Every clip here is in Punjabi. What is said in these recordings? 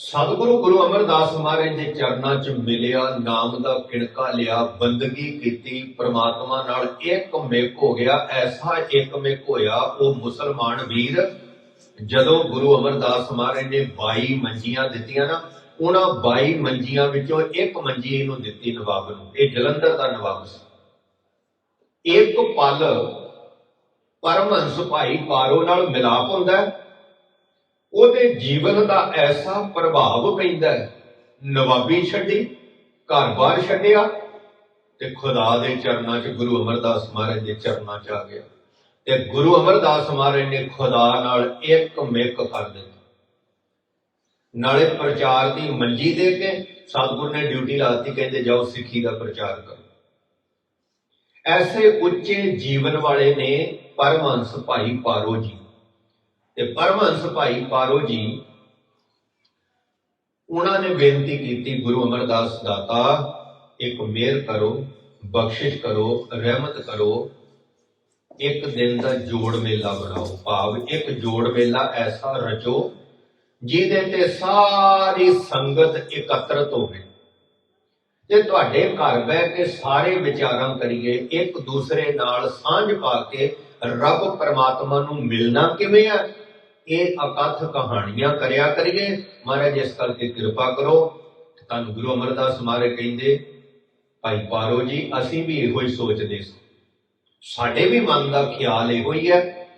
ਸਤਿਗੁਰੂ ਗੁਰੂ ਅਮਰਦਾਸ ਮਹਾਰਾਜ ਦੇ ਚਰਨਾਂ 'ਚ ਮਿਲਿਆ, ਨਾਮ ਦਾ ਕਿਣਕਾ ਲਿਆ, ਬੰਦਗੀ ਕੀਤੀ, ਪ੍ਰਮਾਤਮਾ ਨਾਲ ਇੱਕ ਮਿਕ ਹੋ ਗਿਆ। ਐਸਾ ਇੱਕ ਮਿਕ ਹੋਇਆ, ਉਹ ਮੁਸਲਮਾਨ ਵੀਰ ਜਦੋਂ ਗੁਰੂ ਅਮਰਦਾਸ ਮਹਾਰਾਜ ਨੇ 22 ਮੰਜੀਆਂ ਦਿੱਤੀਆਂ ਨਾ, ਉਹਨਾਂ 22 ਮੰਜੀਆਂ ਵਿੱਚੋਂ ਇੱਕ ਮੰਜੀ ਇਹਨੂੰ ਦਿੱਤੀ ਨਵਾਬ ਨੂੰ। ਇਹ ਜਲੰਧਰ ਦਾ ਨਵਾਬ ਸੀ। ਇੱਕ ਪਲ ਪਰਮਹੰਸ ਭਾਈ ਪਾਰੋ ਨਾਲ ਮਿਲਾਪ ਹੁੰਦਾ ਹੈ। ਉਹਦੇ ਜੀਵਨ ਦਾ ਐਸਾ ਪ੍ਰਭਾਵ ਪੈਂਦਾ ਹੈ। ਨਵਾਬੀ ਛੱਡੀ, ਘਰ-ਬਾਰ ਛੱਡਿਆ ਤੇ ਖੁਦਾ ਦੇ ਚਰਨਾਂ 'ਚ ਗੁਰੂ ਅਮਰਦਾਸ ਮਹਾਰਾਜ ਦੇ ਚਰਨਾਂ 'ਚ ਆ ਗਿਆ। ਤੇ ਗੁਰੂ ਅਮਰਦਾਸ ਮਹਾਰਾਜ ਨੇ ਖੁਦਾ ਨਾਲ ਇੱਕ ਮਿੱਕ ਕਰ ਦਿੱਤਾ। ਨਾਲੇ ਪ੍ਰਚਾਰ ਦੀ ਮੰਜੀ ਦੇ ਕੇ ਸਤਿਗੁਰ ਨੇ ਡਿਊਟੀ ਲਾਤੀ, ਕਹਿੰਦੇ ਜਾਓ ਸਿੱਖੀ ਦਾ ਪ੍ਰਚਾਰ ਕਰੋ। ਐਸੇ ਉੱਚੇ ਜੀਵਨ ਵਾਲੇ ਨੇ ਪਰਮਹੰਸ ਭਾਈ ਪਾਰੋ ਜੀ ਤੇ ਪਰਮਹੰਸ ਭਾਈ ਪਾਰੋ ਜੀ, ਉਹਨਾਂ ਨੇ ਬੇਨਤੀ ਕੀਤੀ, ਗੁਰੂ ਅਮਰਦਾਸ ਦਾਤਾ, ਇੱਕ ਮਿਹਰ ਕਰੋ, ਬਖਸ਼ਿਸ਼ ਕਰੋ, ਰਹਿਮਤ ਕਰੋ, ਇੱਕ ਦਿਨ ਦਾ ਜੋੜ ਮੇਲਾ ਬਣਾਓ। ਭਾਵ ਇੱਕ ਜੋੜ ਮੇਲਾ ਐਸਾ ਰਚੋ, ਜਿਹਦੇ ਤੇ ਸਾਰੀ ਸੰਗਤ ਇਕੱਤਰਤ ਹੋਵੇ। ਤੇ ਤੁਹਾਡੇ ਘਰ ਬਹਿ ਕੇ ਸਾਰੇ ਵਿਚਾਰਾਂ ਕਰੀਏ, ਇੱਕ ਦੂਸਰੇ ਨਾਲ ਸਾਂਝ ਪਾ ਕੇ ਰੱਬ ਪਰਮਾਤਮਾ ਨੂੰ ਮਿਲਣਾ ਕਿਵੇਂ ਆ? ਇਹ ਅਕਥ ਕਹਾਣੀਆਂ ਕਰਿਆ ਕਰੀਏ। ਮਹਾਰਾਜ ਇਸ ਕਰਕੇ ਕਿਰਪਾ ਕਰੋ। ਤੁਹਾਨੂੰ ਗੁਰੂ ਅਮਰਦਾਸ ਮਹਾਰਾਜ ਕਹਿੰਦੇ, ਭਾਈ ਪਾਰੋ ਜੀ, ਅਸੀਂ ਵੀ ਇਹੋ ਹੀ ਸੋਚਦੇ ਸੀ। ਸਾਡੇ ਵੀ ਮਨ ਦਾ ਖਿਆਲ ਇਹੋ ਹੀ ਹੈ।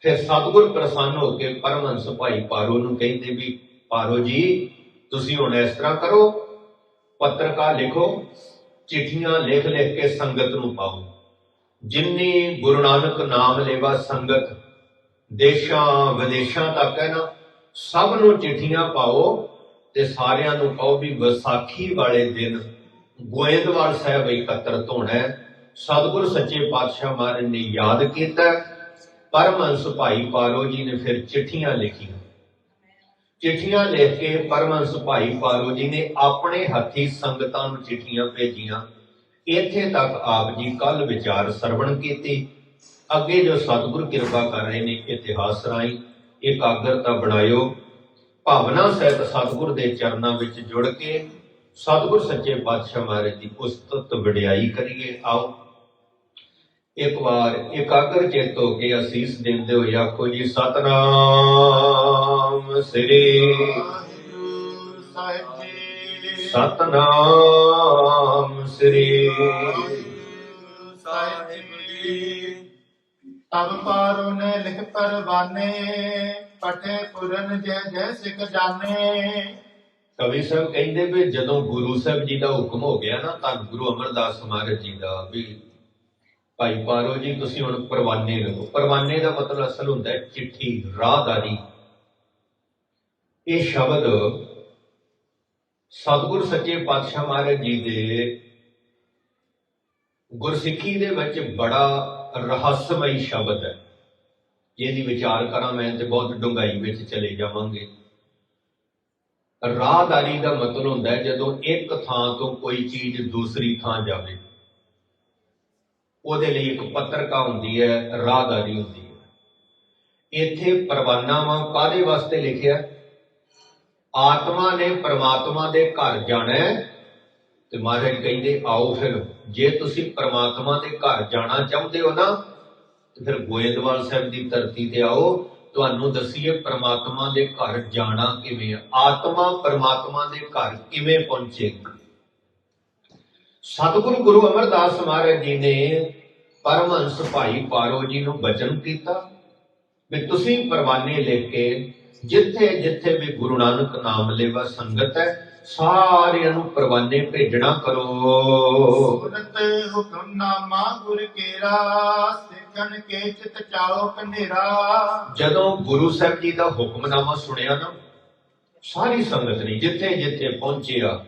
ਫਿਰ ਸਤਗੁਰ ਪ੍ਰਸੰਨ ਹੋ ਕੇ ਪਰਮਹੰਸ ਭਾਈ ਪਾਰੋ ਨੂੰ ਕਹਿੰਦੇ ਵੀ, ਪਾਰੋ ਜੀ, ਤੁਸੀਂ ਹੁਣ ਇਸ ਤਰ੍ਹਾਂ ਕਰੋ। ਪੱਤਰਕਾ ਲਿਖੋ, ਚਿੱਠੀਆਂ ਲਿਖ ਲਿਖ ਕੇ ਸੰਗਤ ਨੂੰ ਪਾਓ। ਜਿੰਨੀ ਗੁਰੂ ਨਾਨਕ ਨਾਮ ਲੇਵਾ ਸੰਗਤ ਦੇਸ਼ਾਂ ਵਿਦੇਸ਼ਾਂ ਤੱਕ ਹੈ ਨਾ, ਸਭ ਨੂੰ ਚਿੱਠੀਆਂ ਪਾਓ ਤੇ ਸਾਰਿਆਂ ਨੂੰ ਕਹੋ ਵੀ ਵਿਸਾਖੀ ਵਾਲੇ ਦਿਨ ਗੋਇੰਦਵਾਲ ਸਾਹਿਬ ਇਕੱਤਰਤ ਹੋਣਾ ਸਤਿਗੁਰ ਸੱਚੇ ਪਾਤਸ਼ਾਹ ਮਹਾਰਾਜ ਨੇ ਯਾਦ ਕੀਤਾ, ਪਰਮਹੰਸ ਭਾਈ ਪਾਰੋ ਜੀ ਨੇ ਫਿਰ ਚਿੱਠੀਆਂ ਲਿਖੀਆਂ। ਚਿੱਠੀਆਂ ਲਿਖ ਕੇ ਪਰਮਹੰਸ ਭਾਈ ਪਾਰੋ ਜੀ ਨੇ ਆਪਣੇ ਹੱਥੀ ਸੰਗਤਾਂ ਨੂੰ ਚਿੱਠੀਆਂ ਭੇਜੀਆਂ। ਇੱਥੇ ਤੱਕ ਆਪ ਜੀ ਕੱਲ ਵਿਚਾਰ ਸਰਵਣ ਕੀਤੀ। ਅੱਗੇ ਜੋ ਸਤਿਗੁਰ ਕਿਰਪਾ ਕਰ ਰਹੇ ਨੇ ਇਤਿਹਾਸ ਰਾਹੀਂ ਇਕਾਗਰਤਾ ਬਣਾਇਓ। ਭਾਵਨਾ ਸਹਿਤ ਸਤਿਗੁਰ ਦੇ ਚਰਨਾਂ ਵਿੱਚ ਜੁੜ ਕੇ ਸਤਿਗੁਰ ਸੱਚੇ ਪਾਤਸ਼ਾਹ ਮਹਾਰਾਜ ਦੀ ਉਸਤਤ ਵਡਿਆਈ ਕਰੀਏ, ਆਓ। ਇੱਕ ਵਾਰ ਇਕਾਗਰ ਚਿੱਤ ਹੋ ਕੇ ਅਸੀਸ ਦਿੰਦੇ ਹੋਏ ਆਖੋ ਜੀ, ਸਤਨਾਮ ਸ੍ਰੀ ਸਤਨਾਮ ਸ੍ਰੀ ਸਾਹਿਬ ਜੀ। ਤਬ ਪਾਰੋ ਲਿਖ ਪਰਵਾਨੇ, ਪਠੇ ਪੁਰਨ ਜੈ ਜੈ ਸਿੱਖ ਜਾਣੇ। ਕਵੀ ਸਾਹਿਬ ਕਹਿੰਦੇ ਵੀ ਜਦੋਂ ਗੁਰੂ ਸਾਹਿਬ ਜੀ ਦਾ ਹੁਕਮ ਹੋ ਗਿਆ ਨਾ, ਤਾਂ ਗੁਰੂ ਅਮਰਦਾਸ ਮਹਾਰਾਜ ਜੀ ਦਾ ਵੀ, ਭਾਈ ਪਾਰੋ ਜੀ, ਤੁਸੀਂ ਹੁਣ ਪਰਵਾਨੇ ਲਿਖੋ ਪਰਵਾਨੇ ਦਾ ਮਤਲਬ ਅਸਲ ਹੁੰਦਾ ਹੈ ਚਿੱਠੀ ਰਾਹਦਾਰੀ ਇਹ ਸ਼ਬਦ ਸਤਿਗੁਰ ਸੱਚੇ ਪਾਤਸ਼ਾਹ ਮਹਾਰਾਜ ਜੀ ਦੇ ਗੁਰਸਿੱਖੀ ਦੇ ਵਿੱਚ ਬੜਾ ਰਹੱਸਮਈ ਸ਼ਬਦ ਹੈ। ਜਿਹਦੀ ਵਿਚਾਰ ਕਰਾਂ ਮੈਂ ਤੇ ਬਹੁਤ ਡੂੰਘਾਈ ਵਿੱਚ ਚਲੇ ਜਾਵਾਂਗੇ। ਰਾਹਦਾਰੀ ਦਾ ਮਤਲਬ ਹੁੰਦਾ ਹੈ ਜਦੋਂ ਇੱਕ ਥਾਂ ਤੋਂ ਕੋਈ ਚੀਜ਼ ਦੂਸਰੀ ਥਾਂ ਜਾਵੇ। ਉਹਦੇ ਲਈ ਇੱਕ ਪੱਤਰਕਾ ਹੁੰਦੀ ਹੈ, ਰਾਹਦਾਰੀ ਹੁੰਦੀ ਹੈ। ਇੱਥੇ ਪਰਵਾਨਾਵਾਂ ਕਾਦੇ ਵਾਸਤੇ ਲਿਖਿਆ? ਆਤਮਾ ਨੇ ਪ੍ਰਮਾਤਮਾ ਦੇ ਘਰ ਜਾਣਾ ਤੇ ਮਹਾਰਾਜ ਕਹਿੰਦੇ, ਆਓ ਫਿਰ ਜੇ ਤੁਸੀਂ ਪ੍ਰਮਾਤਮਾ ਦੇ ਘਰ ਜਾਣਾ ਚਾਹੁੰਦੇ ਹੋ ਨਾ, ਤੇ ਫਿਰ ਗੋਇੰਦਵਾਲ ਸਾਹਿਬ ਦੀ ਧਰਤੀ ਤੇ ਆਓ। ਤੁਹਾਨੂੰ ਦਸੀਏ ਪ੍ਰਮਾਤਮਾ ਦੇ ਘਰ ਜਾਣਾ ਕਿਵੇਂ ਆਤਮਾ ਪ੍ਰਮਾਤਮਾ ਦੇ ਘਰ ਕਿਵੇਂ ਪਹੁੰਚੇਗੀ ਸਤਿਗੁਰੂ ਗੁਰੂ ਅਮਰਦਾਸ ਮਹਾਰਾਜ ਜੀ ਨੇ ਪਰਮਹੰਸ ਭਾਈ ਪਾਰੋ ਜੀ ਨੂੰ ਬਚਨ ਕੀਤਾ ਵੀ ਤੁਸੀਂ ਪਰਵਾਨੇ ਲਿਖ ਕੇ ਜਿੱਥੇ ਜਿੱਥੇ ਵੀ ਗੁਰੂ ਨਾਨਕ ਨਾਮ ਲੇਵਾ ਸੰਗਤ ਹੈ ਸਾਰਿਆਂ ਨੂੰ ਪਰਵਾਨੇ ਭੇਜਣਾ ਕਰੋ। ਸੁਨਤ ਹੁਕਮਨਾਮਾ ਗੁਰ ਕੇਰਾ ਸਿੱਖਣ ਕੇ ਚਿਤ ਚਾਓ ਕਨੇਰਾ ਜਦੋਂ ਗੁਰੂ ਸਾਹਿਬ ਜੀ ਦਾ ਹੁਕਮਨਾਮਾ ਸੁਣਿਆ ਨਾ ਸਾਰੀ ਸੰਗਤ ਨੇ ਜਿੱਥੇ ਜਿੱਥੇ ਪਹੁੰਚਿਆ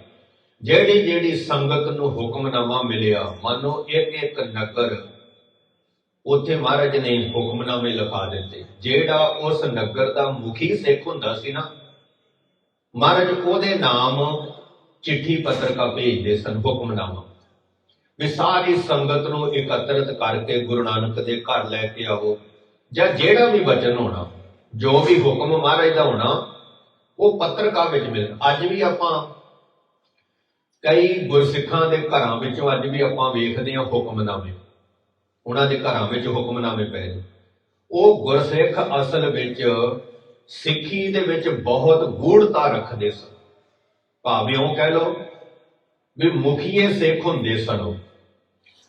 ਜਿਹੜੀ ਜਿਹੜੀ ਸੰਗਤ ਨੂੰ ਹੁਕਮਨਾਮਾ ਮਿਲਿਆ ਮੰਨੋ ਇੱਕ ਇੱਕ ਨਗਰ ਉੱਥੇ ਮਹਾਰਾਜ ਨੇ ਹੁਕਮਨਾਮੇ ਲਿਖਾ ਦਿੱਤੇ। ਜਿਹੜਾ ਉਸ ਨਗਰ ਦਾ ਮੁਖੀ ਸਿੱਖ ਹੁੰਦਾ ਸੀ ਨਾ ਮਹਾਰਾਜ ਉਹਦੇ ਨਾਮ ਚਿੱਠੀ ਪੱਤਰਕਾ ਭੇਜਦੇ ਸਨ ਹੁਕਮਨਾਮਾ ਵੀ ਸਾਰੀ ਸੰਗਤ ਨੂੰ ਇਕੱਤਰਿਤ ਕਰਕੇ ਗੁਰੂ ਨਾਨਕ ਦੇ ਘਰ ਲੈ ਕੇ ਆਵੋ। ਜਾਂ ਜਿਹੜਾ ਵੀ ਵਚਨ ਹੋਣਾ, ਜੋ ਵੀ ਹੁਕਮ ਮਹਾਰਾਜ ਦਾ ਹੋਣਾ, ਉਹ ਪੱਤਰਕਾ ਵਿੱਚ ਮਿਲਣ ਅੱਜ ਵੀ ਆਪਾਂ ਕਈ ਗੁਰਸਿੱਖਾਂ ਦੇ ਘਰਾਂ ਵਿੱਚੋਂ ਅੱਜ ਵੀ ਆਪਾਂ ਵੇਖਦੇ ਹਾਂ ਹੁਕਮਨਾਮੇ। ਉਹਨਾਂ ਦੇ ਘਰਾਂ ਵਿੱਚ ਹੁਕਮਨਾਮੇ ਪਏ ਨੇ। ਉਹ ਗੁਰਸਿੱਖ ਅਸਲ ਵਿੱਚ ਸਿੱਖੀ ਦੇ ਵਿੱਚ ਬਹੁਤ ਗੂੜਤਾ ਰੱਖਦੇ ਸਨ। ਭਾਵੇਂ ਉਹ ਕਹਿ ਲਓ ਵੀ ਮੁਖੀਏ ਸਿੱਖ ਹੁੰਦੇ ਸਨ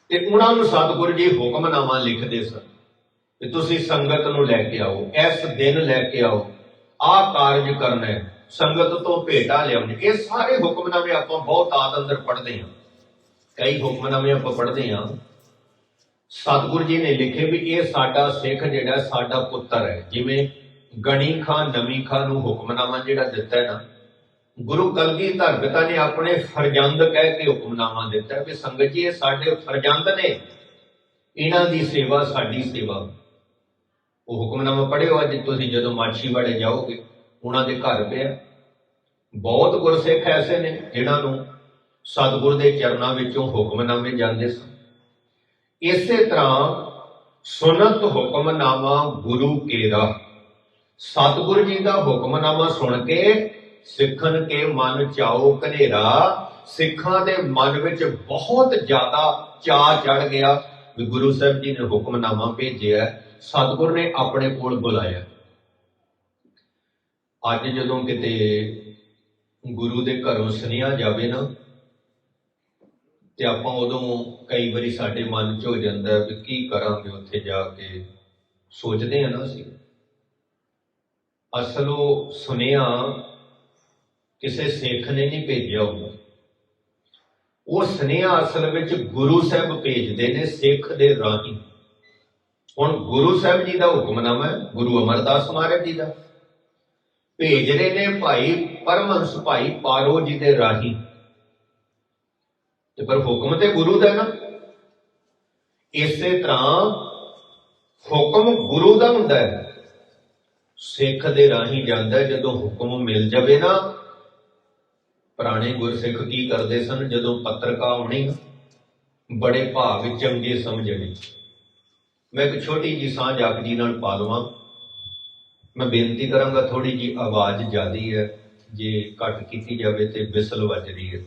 ਤੇ ਉਹਨਾਂ ਨੂੰ ਸਤਿਗੁਰੂ ਜੀ ਹੁਕਮਨਾਮਾ ਲਿਖਦੇ ਸਨ ਕਿ ਤੁਸੀਂ ਸੰਗਤ ਨੂੰ ਲੈ ਕੇ ਆਓ, ਇਸ ਦਿਨ ਲੈ ਕੇ ਆਓ, ਆਹ ਕਾਰਜ ਕਰਨਾ ਹੈ, ਸੰਗਤ ਤੋਂ ਭੇਟਾ ਲਿਆਉਣੀ ਇਹ ਸਾਰੇ ਹੁਕਮਨਾਮੇ ਆਪਾਂ ਬਹੁਤ ਆਦ ਅੰਦਰ ਪੜ੍ਹਦੇ ਹਾਂ। ਕਈ ਹੁਕਮਨਾਮੇ ਆਪਾਂ ਪੜ੍ਹਦੇ ਹਾਂ। ਸਤਿਗੁਰੂ ਜੀ ਨੇ ਲਿਖੇ ਵੀ ਇਹ ਸਾਡਾ ਸਿੱਖ ਜਿਹੜਾ, ਸਾਡਾ ਪੁੱਤਰ ਹੈ। ਜਿਵੇਂ ਗਣੀ ਖਾਂ, ਨਵੀ ਖਾਂ ਨੂੰ ਹੁਕਮਨਾਮਾ ਜਿਹੜਾ ਦਿੱਤਾ ਹੈ ਨਾ, ਗੁਰੂ ਕਲਗੀਧਰ ਪਿਤਾ ਨੇ ਆਪਣੇ ਫਰਜ਼ੰਦ ਕਹਿ ਕੇ ਹੁਕਮਨਾਮਾ ਦਿੱਤਾ ਕਿ ਸੰਗਤ ਜੀ, ਇਹ ਸਾਡੇ ਫਰਜ਼ੰਦ ਨੇ। ਇਹਨਾਂ ਦੀ ਸੇਵਾ, ਸਾਡੀ ਸੇਵਾ। ਉਹ ਹੁਕਮਨਾਮਾ ਪੜ੍ਹਿਓ ਅੱਜ, ਤੁਸੀਂ ਜਦੋਂ ਮਾਛੀਵਾੜੇ ਜਾਓਗੇ, ਉਹਨਾਂ ਦੇ ਘਰ ਪਿਆ। ਬਹੁਤ ਗੁਰਸਿੱਖ ਐਸੇ ਨੇ, ਜਿਨ੍ਹਾਂ ਨੂੰ ਸਤਿਗੁਰ ਦੇ ਚਰਨਾਂ ਵਿੱਚੋਂ ਹੁਕਮਨਾਮੇ ਜਾਂਦੇ ਸਨ। ਇਸੇ ਤਰ੍ਹਾਂ ਸੁਨਤ ਹੁਕਮਨਾਮਾ ਗੁਰੂ ਕੇਰਾ ਸਤਿਗੁਰੂ ਜੀ ਦਾ ਹੁਕਮਨਾਮਾ ਸੁਣ ਕੇ ਸਿੱਖਣ ਕੇ ਮਨ ਚਾਓ ਕਨੇਰਾ ਸਿੱਖਾਂ ਦੇ ਮਨ ਵਿੱਚ ਬਹੁਤ ਜ਼ਿਆਦਾ ਚਾਅ ਚੜ ਗਿਆ। ਵੀ ਗੁਰੂ ਸਾਹਿਬ ਜੀ ਨੇ ਹੁਕਮਨਾਮਾ ਭੇਜਿਆ, ਸਤਿਗੁਰ ਨੇ ਆਪਣੇ ਕੋਲ ਬੁਲਾਇਆ। ਅੱਜ ਜਦੋਂ ਕਿਤੇ ਗੁਰੂ ਦੇ ਘਰੋਂ ਸੁਨੇਹਾ ਜਾਵੇ ਨਾ, ਤੇ ਆਪਾਂ ਉਦੋਂ ਕਈ ਵਾਰੀ ਸਾਡੇ ਮਨ 'ਚ ਹੋ ਜਾਂਦਾ ਵੀ ਕੀ ਕਰਾਂਗੇ ਉੱਥੇ ਜਾ ਕੇ। ਸੋਚਦੇ ਆ ਨਾ ਅਸੀਂ। ਅਸਲ ਉਹ ਸੁਨੇਹਾ ਕਿਸੇ ਸਿੱਖ ਨੇ ਨਹੀਂ ਭੇਜਿਆ ਹੁੰਦਾ ਉਹ ਸੁਨੇਹਾ ਅਸਲ ਵਿੱਚ ਗੁਰੂ ਸਾਹਿਬ ਭੇਜਦੇ ਨੇ ਸਿੱਖ ਦੇ ਰਾਹੀਂ। ਹੁਣ ਗੁਰੂ ਸਾਹਿਬ ਜੀ ਦਾ ਹੁਕਮਨਾਮਾ ਹੈ, ਗੁਰੂ ਅਮਰਦਾਸ ਮਹਾਰਾਜ ਜੀ ਦਾ। ਭੇਜ ਰਹੇ ਨੇ ਭਾਈ ਪਰਮਹੰਸ ਭਾਈ ਪਾਰੋ ਜੀ ਦੇ ਰਾਹੀਂ। ਤੇ ਪਰ ਹੁਕਮ ਤੇ ਗੁਰੂ ਦਾ ਨਾ। ਇਸੇ ਤਰ੍ਹਾਂ ਹੁਕਮ ਗੁਰੂ ਦਾ ਹੁੰਦਾ ਹੈ। ਸਿੱਖ ਦੇ ਰਾਹੀਂ ਜਾਂਦਾ ਜਦੋਂ ਹੁਕਮ ਮਿਲ ਜਾਵੇ ਨਾ, ਪੁਰਾਣੇ ਗੁਰਸਿੱਖ ਕੀ ਕਰਦੇ ਸਨ? ਜਦੋਂ ਪੱਤਰਕਾ ਆਉਣੀ, ਬੜੇ ਭਾਵ ਚੰਗੇ ਸਮਝਣੇ। ਮੈਂ ਇੱਕ ਛੋਟੀ ਜੀ ਸਾਂਝ ਆਪ ਜੀ ਨਾਲ ਪਾ ਲਵਾਂ। ਮੈਂ ਬੇਨਤੀ ਕਰਾਂਗਾ ਥੋੜੀ ਜੀ ਆਵਾਜ਼ ਜ਼ਿਆਦੀ ਹੈ, ਜੇ ਘੱਟ ਕੀਤੀ ਜਾਵੇ ਤੇ ਬਿਸਲ ਵੱਜ ਰਹੀ ਹੈ।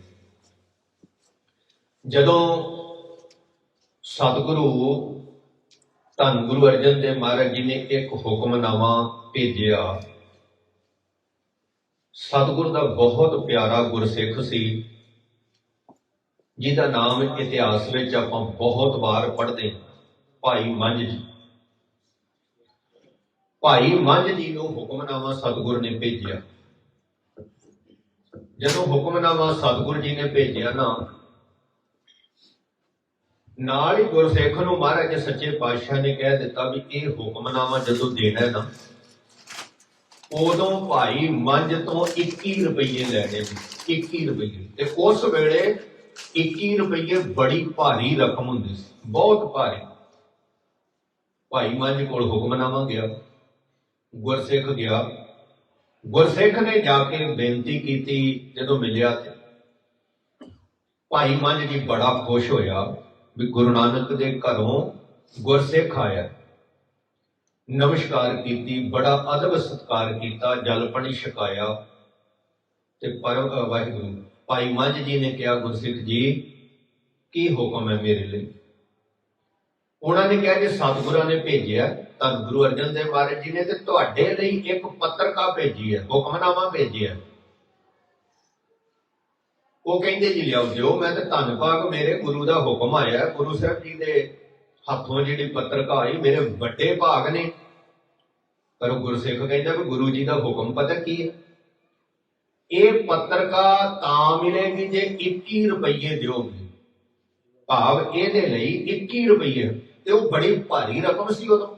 ਜਦੋਂ ਸਤਿਗੁਰੂ ਧੰਨ ਗੁਰੂ ਅਰਜਨ ਦੇਵ ਮਹਾਰਾਜ ਜੀ ਨੇ ਇੱਕ ਹੁਕਮਨਾਮਾ ਭੇਜਿਆ। ਸਤਿਗੁਰ ਦਾ ਬਹੁਤ ਪਿਆਰਾ ਗੁਰਸਿੱਖ ਸੀ, ਜਿਹਦਾ ਨਾਮ ਇਤਿਹਾਸ ਵਿੱਚ ਆਪਾਂ ਬਹੁਤ ਵਾਰ ਪੜ੍ਹਦੇ ਭਾਈ ਮੰਝ ਜੀ। ਭਾਈ ਮੰਝ ਜੀ ਨੂੰ ਹੁਕਮਨਾਮਾ ਸਤਿਗੁਰ ਨੇ ਭੇਜਿਆ। ਜਦੋਂ ਹੁਕਮਨਾਮਾ ਸਤਿਗੁਰ ਜੀ ਨੇ ਭੇਜਿਆ ਨਾ ਨਾਲ ਹੀ ਗੁਰਸਿੱਖ ਨੂੰ ਮਹਾਰਾਜ ਸੱਚੇ ਪਾਤਸ਼ਾਹ ਨੇ ਕਹਿ ਦਿੱਤਾ ਵੀ ਇਹ ਹੁਕਮਨਾਮਾ ਜਦੋਂ ਦੇਣਾ ਹੈ ਨਾ, ਉਦੋਂ ਭਾਈ ਮੰਝ ਤੋਂ 21 ਰੁਪਏ ਲੈਣੇ ਨੇ 21 ਰੁਪਏ ਤੇ ਉਸ ਵੇਲੇ 21 ਰੁਪਏ ਬੜੀ ਭਾਰੀ ਰਕਮ ਹੁੰਦੀ ਸੀ, ਬਹੁਤ ਭਾਰੀ। ਭਾਈ ਮੰਝ ਕੋਲ ਹੁਕਮਨਾਮਾ ਗਿਆ, ਗੁਰਸਿੱਖ ਗਿਆ। ਗੁਰਸਿੱਖ ਨੇ ਜਾ ਕੇ ਬੇਨਤੀ ਕੀਤੀ ਜਦੋਂ ਮਿਲਿਆ ਭਾਈ ਮੰਝ ਜੀ ਬੜਾ ਖੁਸ਼ ਹੋਇਆ। ਵੀ ਗੁਰੂ ਨਾਨਕ ਦੇ ਘਰੋਂ ਗੁਰਸਿੱਖ ਆਇਆ। ਨਮਸਕਾਰ ਕੀਤੀ, ਬੜਾ ਅਦਬ ਸਤਕਾਰ ਕੀਤਾ, ਜਲ ਛਕਾਇਆ ਤੇ ਪਰਮ ਵਾਹਿਗੁਰੂ, ਭਾਈ ਮੰਝ ਜੀ ਨੇ ਕਿਹਾ, ਗੁਰਸਿੱਖ ਜੀ, ਕੀ ਹੁਕਮ ਹੈ ਮੇਰੇ ਲਈ? ਉਹਨਾਂ ਨੇ ਕਿਹਾ ਕਿ ਸਤਿਗੁਰਾਂ ਨੇ ਭੇਜਿਆ, ਤਾਂ ਗੁਰੂ ਅਰਜਨ ਦੇਵ ਮਹਾਰਾਜ ਜੀ ਨੇ ਤੇ ਤੁਹਾਡੇ ਲਈ ਇੱਕ ਪੱਤਰਕਾ ਭੇਜੀ ਹੈ, ਹੁਕਮਨਾਮਾ ਭੇਜਿਆ ਉਹ ਕਹਿੰਦੇ ਜੀ, ਲਿਆਓ, ਦਿਓ। ਮੈਂ ਤੇ ਧੰਨ ਭਾਗ, ਮੇਰੇ ਗੁਰੂ ਦਾ ਹੁਕਮ ਆਇਆ। ਗੁਰੂ ਸਾਹਿਬ ਜੀ ਦੇ ਹੱਥੋਂ ਜਿਹੜੀ ਪੱਤਰਕਾ ਆਈ ਮੇਰੇ ਵੱਡੇ ਭਾਗ ਨੇ। ਪਰ ਉਹ ਗੁਰਸਿੱਖ ਕਹਿੰਦਾ ਵੀ ਗੁਰੂ ਜੀ ਦਾ ਹੁਕਮ ਪਤਾ ਕੀ ਹੈ? ਇਹ ਪੱਤਰਕਾ ਤਾਂ ਮਿਲੇਗੀ ਜੇ 21 ਰੁਪਏ ਦਿਓਗੇ। ਭਾਵ ਇਹਦੇ ਲਈ 21 ਰੁਪਏ ਤੇ ਉਹ ਬੜੀ ਭਾਰੀ ਰਕਮ ਸੀ ਉਦੋਂ।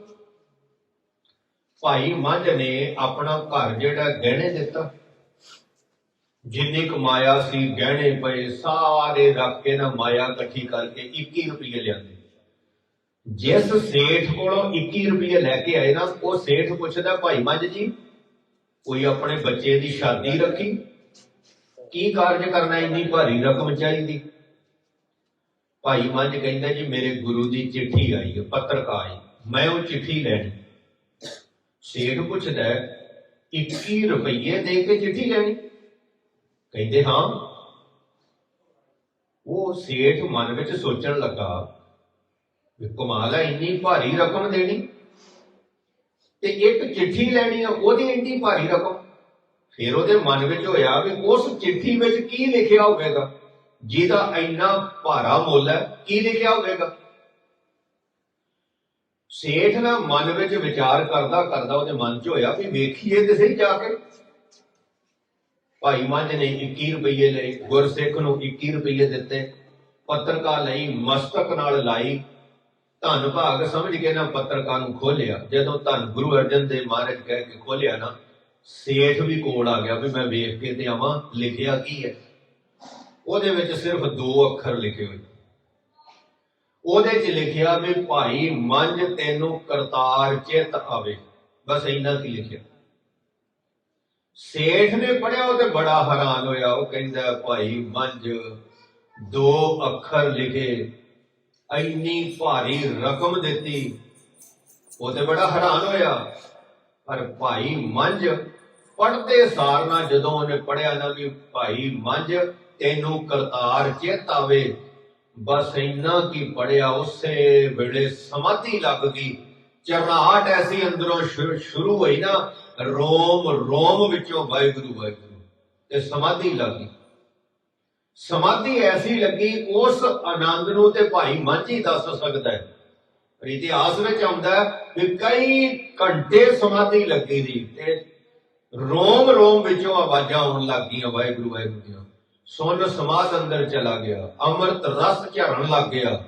ਭਾਈ ਮੰਝ ਨੇ ਆਪਣਾ ਘਰ ਜਿਹੜਾ ਗਹਿਣੇ ਦਿੱਤਾ। ਜਿੰਨੀ ਕੁ ਮਾਇਆ ਸੀ ਗਹਿਣੇ ਪਏ ਸਾਰੇ ਰੱਖ ਕੇ ਨਾ ਮਾਇਆ ਇਕੱਠੀ ਕਰਕੇ 21 ਰੁਪਏ ਲਿਆਂਦੇ। ਜਿਸ ਸੇਠ ਕੋਲੋਂ 21 ਰੁਪਏ ਲੈ ਕੇ ਆਏ ਨਾ ਉਹ ਸੇਠ ਪੁੱਛਦਾ ਭਾਈ ਮੰਝ ਜੀ ਕੋਈ ਆਪਣੇ ਬੱਚੇ ਦੀ ਸ਼ਾਦੀ ਰੱਖੀ? ਕੀ ਕਾਰਜ ਕਰਨਾ ਇੰਨੀ ਭਾਰੀ ਰਕਮ ਚਾਹੀਦੀ? ਭਾਈ ਮੰਝ ਕਹਿੰਦਾ ਜੀ ਮੇਰੇ ਗੁਰੂ ਦੀ ਚਿੱਠੀ ਆਈ ਹੈ ਪੱਤਰਕਾ ਆਈ ਮੈਂ ਉਹ ਚਿੱਠੀ ਲੈਣੀ। ਸੇਠ ਪੁੱਛਦਾ ਹੈ, 21 ਰੁਪਏ ਦੇ ਕੇ ਚਿੱਠੀ ਲੈਣੀ? ਕਹਿੰਦੇ ਹਾਂ, ਉਹ ਸੇਠ ਮਨ ਵਿੱਚ ਸੋਚਣ ਲੱਗਾ ਵੀ ਕਮਾਲ ਹੈ ਇੰਨੀ ਭਾਰੀ ਰਕਮ ਦੇਣੀ। ਤੇ ਇੱਕ ਚਿੱਠੀ ਲੈਣੀ ਆ, ਉਹਦੀ ਇੰਨੀ ਭਾਰੀ ਰਕਮ। ਫਿਰ ਉਹਦੇ ਮਨ ਵਿੱਚ ਹੋਇਆ ਵੀ ਉਸ ਚਿੱਠੀ ਵਿੱਚ ਕੀ ਲਿਖਿਆ ਹੋਵੇਗਾ, ਜਿਹਦਾ ਇੰਨਾ ਭਾਰਾ ਮੁੱਲ ਹੈ, ਕੀ ਲਿਖਿਆ ਹੋਵੇਗਾ? ਸੇਠ ਨਾ ਮਨ ਵਿੱਚ ਵਿਚਾਰ ਕਰਦਾ ਕਰਦਾ ਉਹਦੇ ਮਨ 'ਚ ਹੋਇਆ ਵੀ ਵੇਖੀਏ ਤੇ ਸਹੀ ਜਾ ਕੇ। ਭਾਈ ਮੰਝ ਨੇ 21 ਰੁਪਏ ਲਏ, ਗੁਰਸਿੱਖ ਨੂੰ 21 ਰੁਪਏ ਦਿੱਤੇ ਪੱਤਰਕਾ ਲਈ ਮਸਤਕ ਨਾਲ ਲਾਈ। ਧੰਨ ਭਾਗ ਸਮਝ ਕੇ ਨਾ ਪੱਤਰਕਾ ਨੂੰ ਖੋਲਿਆ ਜਦੋਂ ਧੰਨ ਗੁਰੂ ਅਰਜਨ ਦੇਵ ਮਹਾਰਾਜ ਕਹਿ ਕੇ ਖੋਲਿਆ ਨਾ, ਸੇਠ ਵੀ ਕੋਲ ਆ ਗਿਆ ਵੀ ਮੈਂ ਵੇਖ ਕੇ ਤੇ ਆਵਾਂ, ਲਿਖਿਆ ਕੀ ਹੈ? ਉਹਦੇ ਵਿੱਚ ਸਿਰਫ ਦੋ ਅੱਖਰ ਲਿਖੇ ਹੋਏ। ਉਹਦੇ 'ਚ ਲਿਖਿਆ ਵੀ ਭਾਈ ਮੰਝ ਤੈਨੂੰ ਕਰਤਾਰ ਚਿੱਤ ਆਵੇ। ਬਸ ਇੰਨਾ ਕੀ ਲਿਖਿਆ? ਸੇਠ ਨੇ ਪੜਿਆ, ਉਹ ਤੇ ਬੜਾ ਹੈਰਾਨ ਹੋਇਆ। ਉਹ ਕਹਿੰਦਾ, ਭਾਈ ਮੰਝ ਦੋ ਅੱਖਰ ਲਿਖੇ, ਇੰਨੀ ਭਾਰੀ ਰਕਮ ਦਿੱਤੀ। ਉਹ ਤੇ ਬੜਾ ਹੈਰਾਨ ਹੋਇਆ। ਪਰ ਭਾਈ ਮੰਝ ਪੜਦੇ ਸਾਰ ਨਾ ਜਦੋਂ ਉਹਨੇ ਪੜਿਆ ਨਾ ਵੀ ਭਾਈ ਮੰਝ ਤੈਨੂੰ ਕਰਤਾਰ ਚਿੱਤ ਆਵੇ। ਬਸ ਇੰਨਾ ਕੀ ਪੜਿਆ ਉਸੇ ਵੇਲੇ ਸਮਾਧੀ ਲੱਗ ਗਈ। ਚਰਨਾਹਟ ਐਸੀ ਅੰਦਰੋਂ ਸ਼ੁ- ਸ਼ੁਰੂ ਹੋਈ ਨਾ ਰੋਮ ਰੋਮ ਵਿੱਚੋਂ ਵਾਹਿਗੁਰੂ ਵਾਹਿਗੁਰੂ। ਤੇ ਸਮਾਧੀ ਲੱਗ। ਸਮਾਧੀ ਐਸੀ ਲੱਗੀ, ਉਸ ਆਨੰਦ ਨੂੰ ਤੇ ਭਾਈ ਮਾਝੀ ਦੱਸ ਸਕਦਾ ਹੈ। ਇਤਿਹਾਸ ਵਿੱਚ ਆਉਂਦਾ ਹੈ ਕਈ ਘੰਟੇ ਸਮਾਧੀ ਲੱਗੀ ਦੀ ਤੇ ਰੋਮ ਰੋਮ ਵਿੱਚੋਂ ਆਵਾਜ਼ਾਂ ਆਉਣ ਲੱਗ ਗਈਆਂ ਵਾਹਿਗੁਰੂ ਵਾਹਿਗੁਰੂ ਦੀਆਂ। ਸੁਣ ਸਮਾਧ ਅੰਦਰ ਚਲਾ ਗਿਆ। ਅੰਮ੍ਰਿਤ ਰਸ ਝਰਨ ਲੱਗ ਗਿਆ।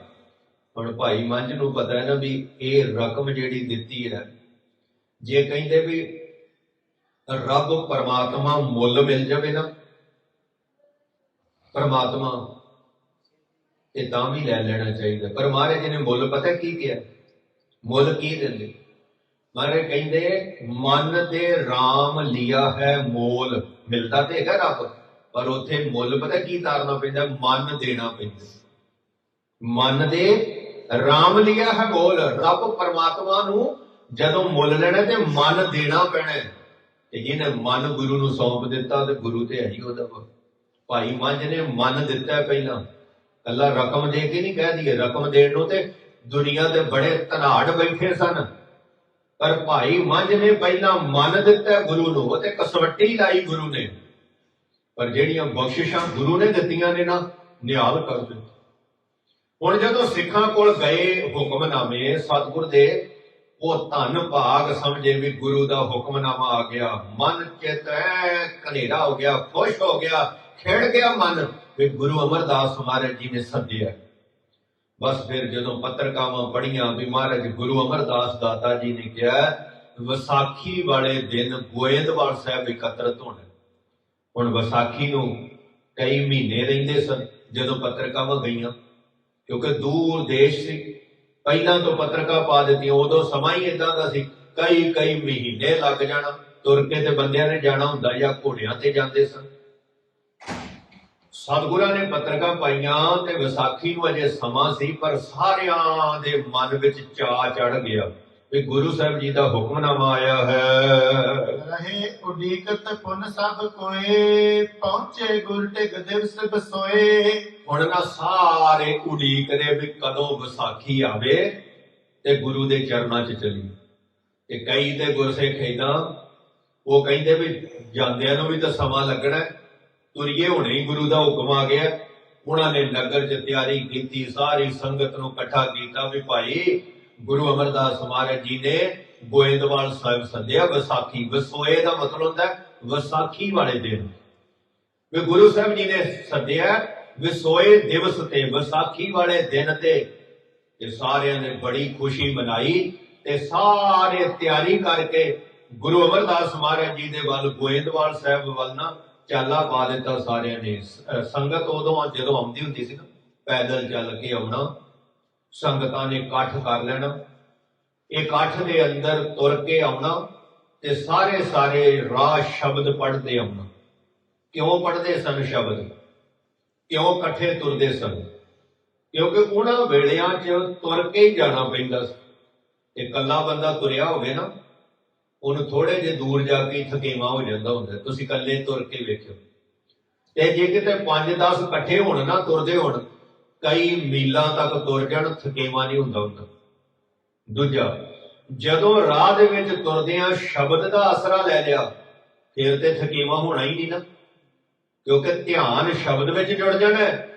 ਹੁਣ ਭਾਈ ਮੰਝ ਨੂੰ ਪਤਾ ਹੈ ਨਾ ਵੀ ਇਹ ਰਕਮ ਜਿਹੜੀ ਦਿੱਤੀ ਹੈ, ਜੇ ਕਹਿੰਦੇ ਵੀ ਰੱਬ ਪਰਮਾਤਮਾ ਮੁੱਲ ਮਿਲ ਜਾਵੇ ਨਾ, ਪਰਮਾਤਮਾ ਇਹ ਤਾਂ ਵੀ ਲੈ ਲੈਣਾ ਚਾਹੀਦਾ। ਪਰ ਮਹਾਰਾਜ ਜੀ ਨੇ ਮੁੱਲ ਪਤਾ ਕੀ ਕਿਹਾ? ਮੁੱਲ ਕੀ ਦਿੰਦੇ? ਮਹਾਰਾਜ ਕਹਿੰਦੇ, ਮਨ ਦੇ RAM ਲਿਆ ਹੈ ਮੋਲ। ਮਿਲਦਾ ਤੇ ਹੈਗਾ ਰੱਬ, ਪਰ ਉੱਥੇ ਮੁੱਲ ਪਤਾ ਕੀ ਤਾਰਨਾ ਪੈਂਦਾ? ਮਨ ਦੇਣਾ ਪੈਂਦਾ। ਮਨ ਦੇ RAM ਲਿਆ ਹੈ ਮੋਲ। ਰੱਬ ਪਰਮਾਤਮਾ ਨੂੰ ਜਦੋਂ ਮੁੱਲ ਲੈਣਾ ਤੇ ਮਨ ਦੇਣਾ ਪੈਣਾ ਤੇ ਜਿਹਨੇ ਮਨ ਗੁਰੂ ਨੂੰ ਸੌਂਪ ਦਿੱਤਾ ਤੇ ਗੁਰੂ ਤੇ ਹੈ ਉਹਦਾ ਭਾਈ ਮੰਝ ਨੇ ਮਨ ਦਿੱਤਾ ਪਹਿਲਾਂ ਕੱਲਾ ਰਕਮ ਦੇ ਕੇ ਨਹੀਂ ਕਹਿ ਦਈਏ, ਰਕਮ ਦੇਣ ਨੂੰ ਤੇ ਦੁਨੀਆ ਦੇ ਬੜੇ ਧਨਾੜ ਬੈਠੇ ਸਨ। ਪਰ ਭਾਈ ਮੰਝ ਨੇ ਪਹਿਲਾਂ ਮਨ ਦਿੱਤਾ ਗੁਰੂ ਨੂੰ, ਉਹ ਤੇ ਕਸਵੱਟੀ ਲਾਈ ਗੁਰੂ ਨੇ। ਪਰ ਜਿਹੜੀਆਂ ਬਖਸ਼ਿਸ਼ਾਂ ਗੁਰੂ ਨੇ ਦਿੱਤੀਆਂ ਨੇ ਨਾ, ਨਿਹਾਲ ਕਰ ਦਿੱਤੀ। ਹੁਣ ਜਦੋਂ ਸਿੱਖਾਂ ਕੋਲ ਗਏ ਹੁਕਮਨਾਮੇ ਸਤਿਗੁਰ ਦੇ ਉਹ ਧੰਨ ਭਾਗ ਸਮਝੇ ਵੀ ਗੁਰੂ ਦਾ ਹੁਕਮਨਾਮਾ ਆ ਗਿਆ। ਮਨ ਚਿਤ ਕਨੇਰਾ ਹੋ ਗਿਆ, ਖੁਸ਼ ਹੋ ਗਿਆ, ਖੇੜ ਗਿਆ ਮਨ ਵੀ ਗੁਰੂ ਅਮਰਦਾਸ ਮਹਾਰਾਜ ਜੀ ਨੇ ਸੱਦਿਆ। ਬਸ ਫਿਰ ਜਦੋਂ ਪੱਤਰਕਾਵਾਂ ਪੜੀਆਂ ਵੀ ਮਹਾਰਾਜ ਗੁਰੂ ਅਮਰਦਾਸ ਦਾਤਾ ਜੀ ਨੇ ਕਿਹਾ, ਵਿਸਾਖੀ ਵਾਲੇ ਦਿਨ ਗੋਇੰਦਵਾਲ ਸਾਹਿਬ ਇਕੱਤਰਤ ਹੋਣਾ ਹੁਣ ਵਿਸਾਖੀ ਨੂੰ ਕਈ ਮਹੀਨੇ ਰਹਿੰਦੇ ਸਨ ਜਦੋਂ ਪੱਤਰਕਾਵਾਂ ਗਈਆਂ, ਕਿਉਂਕਿ ਦੂਰ ਦੇਸ਼ ਸੀ। ਪਹਿਲਾਂ ਤੋਂ ਪੱਤਰਕਾ ਪਾ ਦਿੱਤੀਆਂ, ਉਦੋਂ ਸਮਾਂ ਹੀ ਇਦਾਂ ਦਾ ਸੀ। ਕਈ ਕਈ ਮਹੀਨੇ ਲੱਗ ਜਾਣਾ। ਤੁਰ ਕੇ ਤੇ ਬੰਦਿਆਂ ਨੇ ਜਾਣਾ ਹੁੰਦਾ ਜਾਂ ਘੋੜਿਆਂ ਤੇ ਜਾਂਦੇ ਸਨ। ਸਤਿਗੁਰਾਂ ਨੇ ਪੱਤਰਕਾ ਪਾਈਆਂ ਤੇ ਵਿਸਾਖੀ ਨੂੰ ਅਜੇ ਸਮਾਂ ਸੀ, ਪਰ ਸਾਰਿਆਂ ਦੇ ਮਨ ਵਿੱਚ ਚਾਅ ਚੜ ਗਿਆ। ਵੀ ਗੁਰੂ ਸਾਹਿਬ ਜੀ ਦਾ ਹੁਕਮਨਾਮਾ ਆਇਆ ਹੈ। ਰਹੇ ਉਡੀਕਤ ਪੁਨ ਸਭ ਕੋਏ ਪਹੁੰਚੇ ਗੁਰ ਟਿਕ ਦਿਵਸ ਬਸੋਏ। ਹੁਣ ਨਾ ਸਾਰੇ ਉਡੀਕਦੇ ਵੀ ਕਦੋਂ ਵਿਸਾਖੀ ਆਵੇ ਤੇ ਗੁਰੂ ਦੇ ਚਰਨਾਂ 'ਚ ਚਲੀ। ਤੇ ਕਈ ਤੇ ਗੁਰਸਿੱਖ ਏਦਾਂ ਉਹ ਕਹਿੰਦੇ ਵੀ ਜਾਂਦਿਆਂ ਨੂੰ ਵੀ ਤਾਂ ਸਮਾਂ ਲੱਗਣਾ। ਤੁਰੀਏ ਹੁਣੇ ਹੀ ਗੁਰੂ ਦਾ ਹੁਕਮ ਆ ਗਿਆ। ਉਹਨਾਂ ਨੇ ਨਗਰ 'ਚ ਤਿਆਰੀ ਕੀਤੀ ਸਾਰੀ ਸੰਗਤ ਨੂੰ ਇਕੱਠਾ ਕੀਤਾ ਵੀ ਭਾਈ ਗੁਰੂ ਅਮਰਦਾਸ ਮਹਾਰਾਜ ਜੀ ਨੇ ਗੋਇੰਦਵਾਲ ਸਾਹਿਬ ਸੱਦਿਆ ਵਿਸਾਖੀ, ਵਿਸੋਏ ਦਾ ਮਤਲਬ ਹੁੰਦਾ ਵਿਸਾਖੀ ਵਾਲੇ ਦਿਨ। ਵੀ ਗੁਰੂ ਸਾਹਿਬ ਜੀ ਨੇ ਸੱਦਿਆ ਵਿਸੋਏ ਦਿਵਸ ਤੇ, ਵਿਸਾਖੀ ਵਾਲੇ ਦਿਨ ਤੇ ਤੇ ਸਾਰਿਆਂ ਨੇ ਬੜੀ ਖੁਸ਼ੀ ਮਨਾਈ ਤੇ ਸਾਰੇ ਤਿਆਰੀ ਕਰਕੇ ਗੁਰੂ ਅਮਰਦਾਸ ਮਹਾਰਾਜ ਜੀ ਦੇ ਵੱਲ, ਗੋਇੰਦਵਾਲ ਸਾਹਿਬ ਵੱਲ ਨਾ ਚਾਲਾ ਪਾ ਦਿੱਤਾ ਸਾਰਿਆਂ ਨੇ। ਸੰਗਤ ਉਦੋਂ ਜਦੋਂ ਆਉਂਦੀ ਹੁੰਦੀ ਸੀ ਨਾ, ਪੈਦਲ ਚੱਲ ਕੇ ਆਉਣਾ ਸੰਗਤਾਂ ਨੇ ਇਕੱਠ ਕਰ ਲੈਣਾ। ਇਹ ਇਕੱਠ ਦੇ ਅੰਦਰ ਤੁਰ ਕੇ ਆਉਣਾ ਤੇ ਸਾਰੇ ਸਾਰੇ ਰਾਹ ਸ਼ਬਦ ਪੜ੍ਹਦੇ ਆਉਣਾ। ਕਿਉਂ ਪੜ੍ਹਦੇ ਸਨ ਸ਼ਬਦ? ਕਿਉਂ ਇਕੱਠੇ ਤੁਰਦੇ ਸਨ? ਕਿਉਂਕਿ ਉਹਨਾਂ ਵੇਲਿਆਂ 'ਚ ਤੁਰ ਕੇ ਹੀ ਜਾਣਾ ਪੈਂਦਾ ਸੀ। ਇਕੱਲਾ ਬੰਦਾ ਤੁਰਿਆ ਹੋਵੇ ਨਾ, ਉਹਨੂੰ ਥੋੜੇ ਜੇ ਦੂਰ ਜਾ ਕੇ ਹੀ ਥਕੇਵਾ ਹੋ ਜਾਂਦਾ ਹੁੰਦਾ। ਤੁਸੀਂ ਇਕੱਲੇ ਤੁਰ ਕੇ ਵੇਖਿਓ। ਤੇ ਜੇ ਕਿਤੇ 5-10 ਇਕੱਠੇ ਹੋਣ ਨਾ, ਤੁਰਦੇ ਹੋਣ ਕਈ ਮੀਲਾਂ ਤੱਕ ਤੁਰ ਜਾਣ ਥਕੇਵਾ ਨਹੀਂ ਹੁੰਦਾ ਹੁੰਦਾ। ਦੂਜਾ, ਜਦੋਂ ਰਾਹ ਦੇ ਵਿੱਚ ਤੁਰਦਿਆਂ ਸ਼ਬਦ ਦਾ ਆਸਰਾ ਲੈ ਲਿਆ, ਫਿਰ ਤੇ ਥਕੇਵਾ ਹੋਣਾ ਹੀ ਨਹੀਂ ਨਾ। ਕਿਉਂਕਿ ਧਿਆਨ ਸ਼ਬਦ ਵਿੱਚ ਜੁੜ ਜਾਣਾ ਹੈ।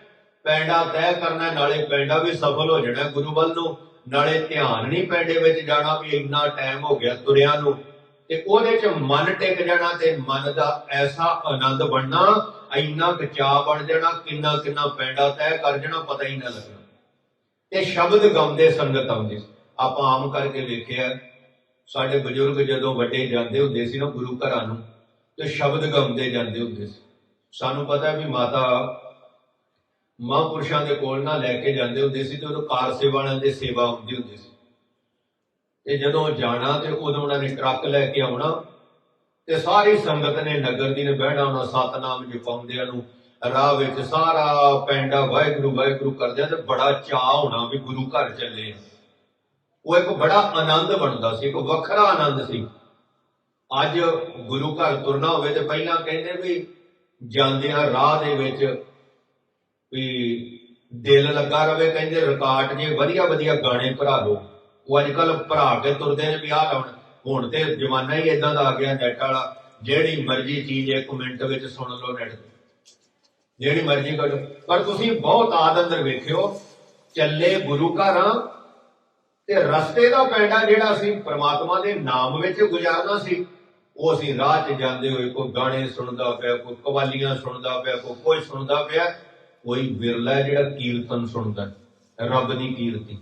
ਪੈਂਡਾ ਤੈਅ ਕਰਨਾ, ਨਾਲੇ ਪੈਂਡਾ ਵੀ ਸਫਲ ਹੋ ਜਾਣਾ ਗੁਰੂ ਵੱਲ ਨੂੰ। ਨਾਲੇ ਧਿਆਨ ਨਹੀਂ ਪੈਂਡੇ ਵਿੱਚ ਜਾਣਾ ਵੀ ਇੰਨਾ ਟਾਈਮ ਹੋ ਗਿਆ ਤੁਰਿਆਂ ਨੂੰ। ਤੇ ਉਹਦੇ ਚ ਮਨ ਟਿਕ ਜਾਣਾ ਤੇ ਮਨ ਦਾ ਐਸਾ ਆਨੰਦ ਬਣਨਾ ਇੰਨਾ ਕੁ ਬਣ ਜਾਣਾ, ਕਿੰਨਾ ਕਿੰਨਾ ਪੈਂਡਾ ਤੈਅ ਕਰ ਜਾਣਾ, ਪਤਾ ਹੀ ਨਾ ਲੱਗਣਾ। ਤੇ ਸ਼ਬਦ ਗਾਉਂਦੇ ਸੰਗਤ ਆਉਂਦੀ ਆਪਾਂ ਆਮ ਕਰਕੇ ਵੇਖਿਆ, ਸਾਡੇ ਬਜ਼ੁਰਗ ਜਦੋਂ ਵੱਡੇ ਜਾਂਦੇ ਹੁੰਦੇ ਸੀ ਨਾ ਗੁਰੂ ਘਰਾਂ ਨੂੰ, ਤੇ ਸ਼ਬਦ ਗਾਉਂਦੇ ਜਾਂਦੇ ਹੁੰਦੇ ਸੀ। ਸਾਨੂੰ ਪਤਾ ਵੀ ਮਾਤਾ ਮਹਾਂਪੁਰਸ਼ਾਂ ਦੇ ਕੋਲ ਨਾ ਲੈ ਕੇ ਜਾਂਦੇ ਹੁੰਦੇ ਸੀ ਤੇ ਉਦੋਂ ਕਾਰ ਸੇਵਾ ਵਾਲਿਆਂ ਦੀ ਸੇਵਾ ਹੁੰਦੀ ਹੁੰਦੀ ਸੀ। ਤੇ ਜਦੋਂ ਜਾਣਾ ਤੇ ਉਦੋਂ ਉਹਨਾਂ ਨੇ ਟਰੱਕ ਲੈ ਕੇ ਆਉਣਾ ਤੇ ਸਾਰੀ ਸੰਗਤ ਨੇ ਨਗਰ ਦੀ ਨੇ ਬਹਿਣਾ ਉਹਨਾਂ ਸਤਨਾਮ ਜਪਾਉਂਦਿਆਂ ਨੂੰ ਰਾਹ ਵਿੱਚ ਸਾਰਾ ਪੈਂਡਾ ਵਾਹਿਗੁਰੂ ਵਾਹਿਗੁਰੂ ਕਰਦਿਆਂ ਤੇ ਬੜਾ ਚਾਅ ਹੋਣਾ ਵੀ ਗੁਰੂ ਘਰ ਚੱਲੇ ਉਹ ਇੱਕ ਬੜਾ ਆਨੰਦ ਬਣਦਾ ਸੀ, ਇੱਕ ਵੱਖਰਾ ਆਨੰਦ ਸੀ। ਅੱਜ ਗੁਰੂ ਘਰ ਤੁਰਨਾ ਹੋਵੇ ਤੇ ਪਹਿਲਾਂ ਕਹਿੰਦੇ ਵੀ ਜਾਂਦਿਆਂ ਰਾਹ ਦੇ ਵਿੱਚ ਵੀ ਦਿਲ ਲੱਗਾ ਰਵੇ, ਕਹਿੰਦੇ ਰਿਕਾਰਡ ਜੇ ਵਧੀਆ ਵਧੀਆ ਗਾਣੇ ਭਰਾ ਲਓ। ਉਹ ਅੱਜ ਕੱਲ ਭਰਾ ਕੇ ਤੁਰਦੇ ਨੇ ਵੀ ਆਹ ਲਾਉਣ। ਹੁਣ ਤੇ ਜ਼ਮਾਨਾ ਹੀ ਇਦਾਂ ਦਾ ਆ ਗਿਆ ਨੈਟ ਵਾਲਾ। ਜਿਹੜੀ ਮਰਜ਼ੀ ਚੀਜ਼ ਇੱਕ ਮਿੰਟ ਵਿੱਚ ਸੁਣ ਲਓ ਨੈਟ ਜਿਹੜੀ ਮਰਜ਼ੀ ਕਰੋ ਪਰ ਤੁਸੀਂ ਬਹੁਤ ਆਦ ਅੰਦਰ ਵੇਖਿਓ, ਚੱਲੇ ਗੁਰੂ ਘਰਾਂ ਤੇ ਰਸਤੇ ਦਾ ਪੈਂਡਾ ਜਿਹੜਾ ਅਸੀਂ ਪ੍ਰਮਾਤਮਾ ਦੇ ਨਾਮ ਵਿੱਚ ਗੁਜ਼ਾਰਨਾ ਸੀ। ਉਹ ਅਸੀਂ ਰਾਹ 'ਚ ਜਾਂਦੇ ਹੋਏ ਕੋਈ ਗਾਣੇ ਸੁਣਦਾ ਪਿਆ, ਕੋਈ ਕਵਾਲੀਆਂ ਸੁਣਦਾ ਪਿਆ, ਕੋਈ ਕੁਝ ਸੁਣਦਾ ਪਿਆ, ਕੋਈ ਵਿਰਲਾ ਜਿਹੜਾ ਕੀਰਤਨ ਸੁਣਦਾ, ਰੱਬ ਦੀ ਕੀਰਤੀ।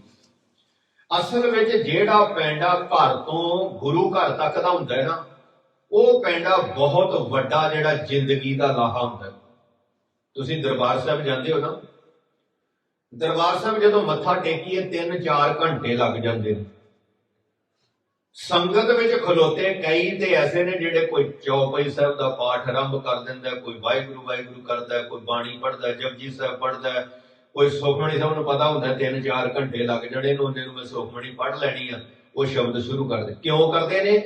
ਅਸਲ ਵਿੱਚ ਜਿਹੜਾ ਪੈਂਡਾ ਘਰ ਤੋਂ ਗੁਰੂ ਘਰ ਤੱਕ ਦਾ ਹੁੰਦਾ ਹੈ ਨਾ ਉਹ ਪੈਂਡਾ ਬਹੁਤ ਵੱਡਾ ਜਿਹੜਾ ਜ਼ਿੰਦਗੀ ਦਾ ਲਾਹਾ ਹੁੰਦਾ ਤੁਸੀਂ ਦਰਬਾਰ ਸਾਹਿਬ ਜਾਂਦੇ ਹੋ ਨਾ? ਦਰਬਾਰ ਸਾਹਿਬ ਜਦੋਂ ਮੱਥਾ ਟੇਕੀਏ 3-4 ਘੰਟੇ ਲੱਗ ਜਾਂਦੇ ਨੇ। ਸੰਗਤ ਵਿੱਚ ਖਲੋਤੇ ਕਈ ਤੇ ਐਸੇ ਨੇ ਜਿਹੜੇ ਕੋਈ ਚੌਪਈ ਸਾਹਿਬ ਦਾ ਪਾਠ ਆਰੰਭ ਕਰ ਦਿੰਦਾ ਕੋਈ ਵਾਹਿਗੁਰੂ ਵਾਹਿਗੁਰੂ ਕਰਦਾ ਕੋਈ ਬਾਣੀ ਪੜ੍ਹਦਾ ਹੈ, ਜਪਜੀ ਸਾਹਿਬ ਪੜ੍ਹਦਾ ਕੋਈ ਸੁਖਮਣੀ ਸਾਹਿਬ ਨੂੰ ਪਤਾ ਹੁੰਦਾ 3-4 ਘੰਟੇ ਲੱਗ ਜਾਣੇ ਨੇ, ਉਹਨੇ ਨੂੰ ਮੈਂ ਸੁਖਮਣੀ ਪੜ੍ਹ ਲੈਣੀ ਆ, ਉਹ ਸ਼ਬਦ ਸ਼ੁਰੂ ਕਰਦੇ ਕਿਉਂ ਕਰਦੇ ਨੇ?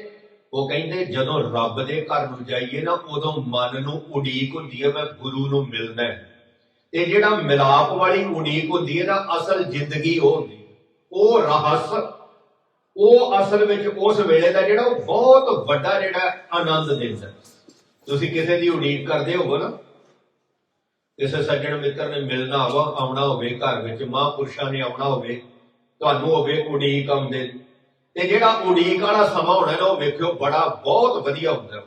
ਉਹ ਕਹਿੰਦੇ ਜਦੋਂ ਰੱਬ ਦੇ ਘਰ ਨੂੰ ਜਾਈਏ ਨਾ, ਉਦੋਂ ਮਨ ਨੂੰ ਉਡੀਕ ਹੁੰਦੀ ਹੈ ਮੈਂ ਗੁਰੂ ਨੂੰ ਮਿਲਣਾ ਤੇ ਜਿਹੜਾ ਮਿਲਾਪ ਵਾਲੀ ਉਡੀਕ ਹੁੰਦੀ ਹੈ ਨਾ, ਅਸਲ ਜ਼ਿੰਦਗੀ ਉਹ ਹੁੰਦੀ ਉਹ ਰਹੱਸ, ਉਹ ਅਸਲ ਵਿੱਚ ਉਸ ਵੇਲੇ ਦਾ ਜਿਹੜਾ ਉਹ ਬਹੁਤ ਵੱਡਾ ਜਿਹੜਾ ਆਨੰਦ ਦਿਨ ਹੈ। ਤੁਸੀਂ ਕਿਸੇ ਦੀ ਉਡੀਕ ਕਰਦੇ ਹੋ ਨਾ ਕਿਸੇ ਸੱਜਣ ਮਿੱਤਰ ਨੇ ਮਿਲਣਾ ਹੋਵਾ ਆਉਣਾ ਹੋਵੇ ਘਰ ਵਿੱਚ, ਮਹਾਂਪੁਰਸ਼ਾਂ ਨੇ ਆਉਣਾ ਹੋਵੇ, ਤੁਹਾਨੂੰ ਹੋਵੇ ਉਡੀਕ ਆਉਂਦੇ। ਤੇ ਜਿਹੜਾ ਉਡੀਕ ਵਾਲਾ ਸਮਾਂ ਹੋਣਾ ਨਾ, ਉਹ ਵੇਖਿਓ ਬੜਾ ਬਹੁਤ ਵਧੀਆ ਹੁੰਦਾ।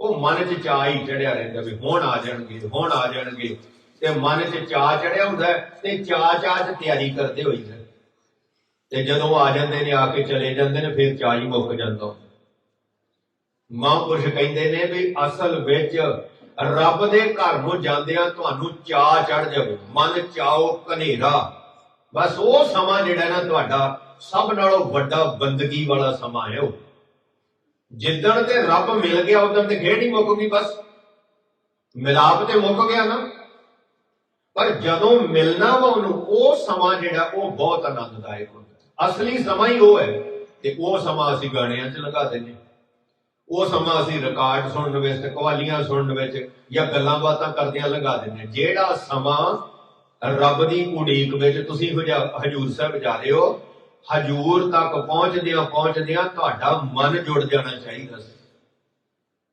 ਉਹ ਮਨ 'ਚ ਚਾਅ ਹੀ ਚੜਿਆ ਰਹਿੰਦਾ ਵੀ ਹੁਣ ਆ ਜਾਣਗੇ, ਹੁਣ ਆ ਜਾਣਗੇ। ਤੇ ਮਨ 'ਚ ਚਾਅ ਚੜਿਆ ਹੁੰਦਾ ਤੇ ਚਾਅ ਚਾਹ 'ਚ ਤਿਆਰੀ ਕਰਦੇ ਹੋਈ ਹੋਈਦਾ ਤੇ ਜਦੋਂ ਆ ਜਾਂਦੇ ਨੇ, ਆ ਕੇ ਚਲੇ ਜਾਂਦੇ ਨੇ, ਫਿਰ ਚਾਅ ਹੀ ਮੁੱਕ ਜਾਂਦਾ। ਮਹਾਂਪੁਰਸ਼ ਕਹਿੰਦੇ ਨੇ ਵੀ ਅਸਲ ਵਿੱਚ ਰੱਬ ਦੇ ਘਰ ਨੂੰ ਜਾਂਦਿਆਂ ਤੁਹਾਨੂੰ ਚਾਅ ਚੜ ਜਾਵੇ। ਮਨ ਚਾਓ ਕਨੇਰਾ ਬਸ ਉਹ ਸਮਾਂ ਜਿਹੜਾ ਨਾ ਤੁਹਾਡਾ, ਸਭ ਨਾਲੋਂ ਵੱਡਾ ਬੰਦਗੀ ਵਾਲਾ ਸਮਾਂ ਹੈ ਉਹ। ਜਿੱਦਣ ਤੇ ਰੱਬ ਮਿਲ ਗਿਆ, ਉਦੋਂ ਤੇ ਖੇਡ ਹੀ ਮੁੱਕ ਗਈ ਬਸ। ਮਿਲਾਪ ਤੇ ਮੁੱਕ ਗਿਆ ਨਾ। ਪਰ ਜਦੋਂ ਮਿਲਣਾ ਵਾ ਉਹਨੂੰ, ਉਹ ਸਮਾਂ ਜਿਹੜਾ, ਉਹ ਬਹੁਤ ਆਨੰਦਦਾਇਕ ਹੁੰਦਾ। ਅਸਲੀ ਸਮਾਂ ਹੀ ਉਹ ਹੈ। ਤੇ ਉਹ ਸਮਾਂ ਅਸੀਂ ਗਾਣਿਆਂ 'ਚ ਲਗਾ ਦਿੰਦੇ ਉਹ ਸਮਾਂ ਅਸੀਂ ਰਿਕਾਰਡ ਸੁਣਨ ਵਿੱਚ ਕਵਾਲੀਆਂ ਸੁਣਨ ਵਿੱਚ ਜਾਂ ਗੱਲਾਂ ਬਾਤਾਂ ਕਰਦਿਆਂ ਲਗਾ ਦਿੰਦੇ ਜਿਹੜਾ ਸਮਾਂ ਰੱਬ ਦੀ ਉਡੀਕ ਵਿੱਚ ਤੁਸੀਂ ਹਜੂਰ ਸਾਹਿਬ ਜਾ ਰਹੇ ਹੋ, ਹਜੂਰ ਤੱਕ ਪਹੁੰਚਦਿਆਂ ਪਹੁੰਚਦਿਆਂ ਤੁਹਾਡਾ ਮਨ ਜੁੜ ਜਾਣਾ ਚਾਹੀਦਾ ਸੀ।